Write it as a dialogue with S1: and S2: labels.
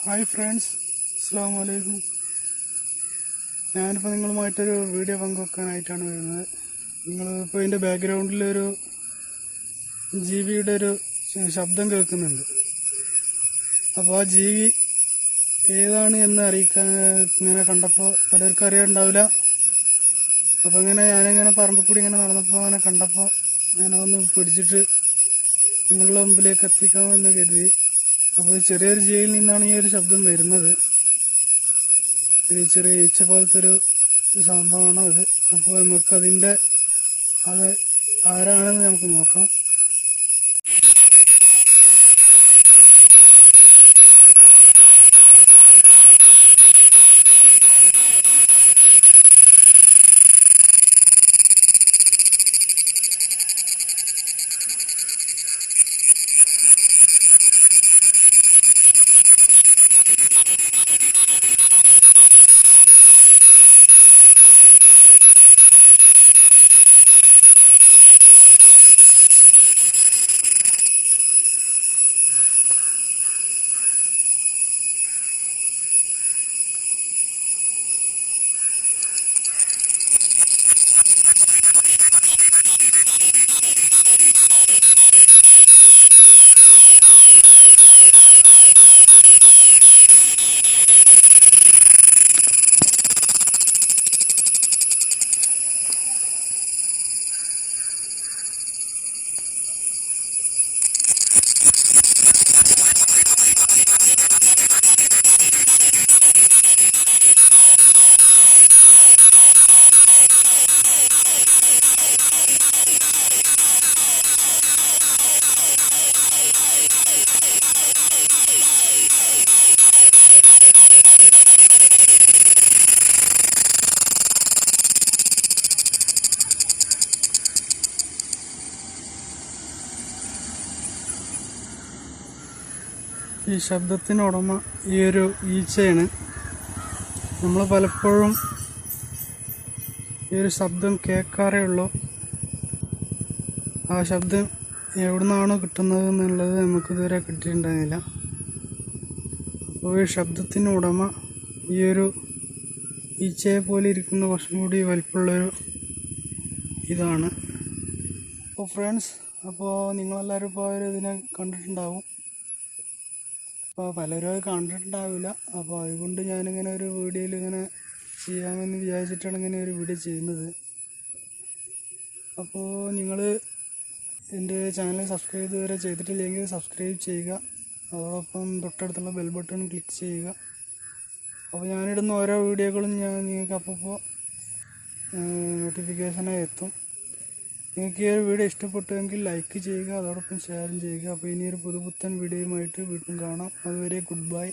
S1: Hi friends അസ്സാം വലൈക്കും ഞാനിപ്പോൾ നിങ്ങളുമായിട്ടൊരു വീഡിയോ പങ്കുവെക്കാനായിട്ടാണ് വരുന്നത് നിങ്ങൾ ഇപ്പോൾ ഇതിൻ്റെ ബാക്ക്ഗ്രൗണ്ടിലൊരു ജീവിയുടെ ഒരു ശബ്ദം കേൾക്കുന്നുണ്ട് അപ്പോൾ ആ ജീവി ഏതാണ് എന്ന് അറിയിക്കാൻ ഇങ്ങനെ കണ്ടപ്പോൾ പലർക്കും അറിയാണ്ടാവില്ല അപ്പോൾ ഇങ്ങനെ ഞാനിങ്ങനെ പറമ്പിൽ കൂടി ഇങ്ങനെ നടന്നപ്പോൾ അങ്ങനെ കണ്ടപ്പോൾ ഒന്ന് പിടിച്ചിട്ട് നിങ്ങളുടെ മുമ്പിലേക്ക് എത്തിക്കാമെന്ന് കരുതി. അപ്പോൾ ചെറിയൊരു ജീവിയിൽ നിന്നാണ് ഈ ഒരു ശബ്ദം വരുന്നത്. ഒരു ചെറിയ ഈച്ച പോലത്തെ ഒരു സംഭവമാണ് അത് അപ്പോൾ നമുക്കതിന്റെ അത് ആരാണെന്ന് നമുക്ക് നോക്കാം. ഈ ശബ്ദത്തിന് ഉടമ ഈ ഒരു ഈച്ചയാണ്. നമ്മൾ പലപ്പോഴും ഈ ഒരു ശബ്ദം കേൾക്കാറേ ഉള്ളൂ. ആ ശബ്ദം എവിടുന്നാണോ കിട്ടുന്നത് എന്നുള്ളത് നമുക്ക് ഇതുവരെ കിട്ടിയിട്ടുണ്ടായിരുന്നില്ല. അപ്പോൾ ഈ ശബ്ദത്തിന് ഉടമ ഈ ഒരു ഈച്ചയെ പോലെ ഇരിക്കുന്ന കുറച്ചും കൂടി വലിപ്പമുള്ളൊരു ഇതാണ്. അപ്പോൾ ഫ്രണ്ട്സ് അപ്പോൾ നിങ്ങളെല്ലാവരും ഇപ്പോൾ ഇതിനെ കണ്ടിട്ടുണ്ടാവും. അപ്പോൾ പലരും അത് കണ്ടിട്ടുണ്ടാവില്ല. അപ്പോൾ അതുകൊണ്ട് ഞാനിങ്ങനെ ഒരു വീഡിയോയിൽ ഇങ്ങനെ ചെയ്യാമെന്ന് വിചാരിച്ചിട്ടാണ് ഇങ്ങനെ ഒരു വീഡിയോ ചെയ്യുന്നത്. അപ്പോൾ നിങ്ങൾ എന്റെ ചാനൽ സബ്സ്ക്രൈബ് ഇതുവരെ ചെയ്തിട്ടില്ലെങ്കിൽ സബ്സ്ക്രൈബ് ചെയ്യുക. അതോടൊപ്പം തൊട്ടടുത്തുള്ള ബെൽ ബട്ടൺ ക്ലിക്ക് ചെയ്യുക. അപ്പോൾ ഞാനിടുന്ന ഓരോ വീഡിയോകളും ഞാൻ നിങ്ങൾക്ക് അപ്പോൾ നോട്ടിഫിക്കേഷനായി എത്തും. നിങ്ങൾക്ക് ഈ ഒരു വീഡിയോ ഇഷ്ടപ്പെട്ടുവെങ്കിൽ ലൈക്ക് ചെയ്യുക അതോടൊപ്പം ഷെയറും ചെയ്യുക. അപ്പോൾ ഇനിയൊരു പുതുപുത്തൻ വീഡിയോയുമായിട്ട് വീണ്ടും കാണാം. അതുവരെ ഗുഡ് ബൈ